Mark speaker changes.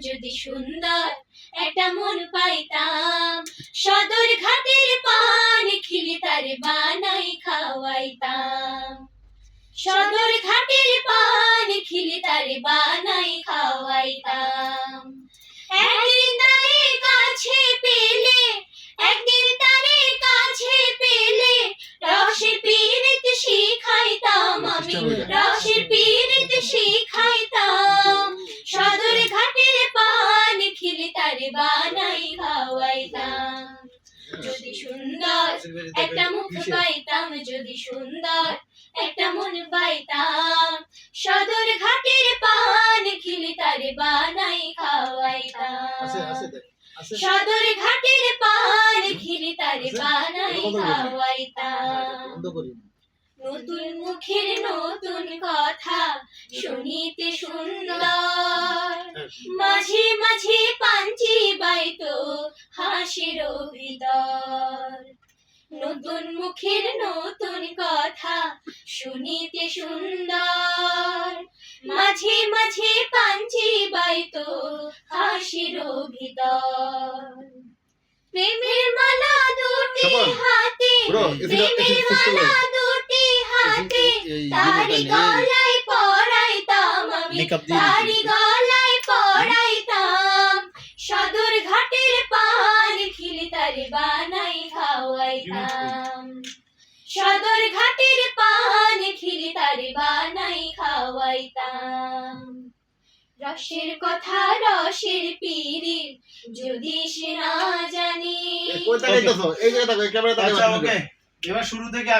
Speaker 1: যদি সুন্দর, একটা মন পাইতাম। সদর ঘাটের পান খিলি তার বানাই খাওয়াইতাম। সদর ঘাটের পান খিলি তার বানাই খাওয়াইতাম। বানাই খাওয়াইতাম। যদি সুন্দর একটা মুখ পাইতাম যদি সুন্দর একটা মন পাইতাম। সদর ঘাটের পান খিলি তারে বানাই খাওয়াইতাম। সদর ঘাটের পান খিলি তারে বানাই। খাওয়াইতাম। নতুন মুখের নতুন কথা শুনিতে সুন্দর। মাঝে মাঝে পাঞ্চি নতুন মুখের নতুন কথা শুনিতে সুন্দর। মাঝে মাঝে পাঞ্চি বাইতো হাসির ভিতর প্রেমের মালা দুটি হাতে প্রেমের মালা দুটি হাতে তারি গলায় পড়াইতাম আমি তারি গলায় খাওয়াইতাম সদর ঘাটের পান খিলি তারে বানাই খাওয়াইতাম রসের কথা রসের পিরি যদি সে না জানি।
Speaker 2: আচ্ছা এবার শুরু থেকে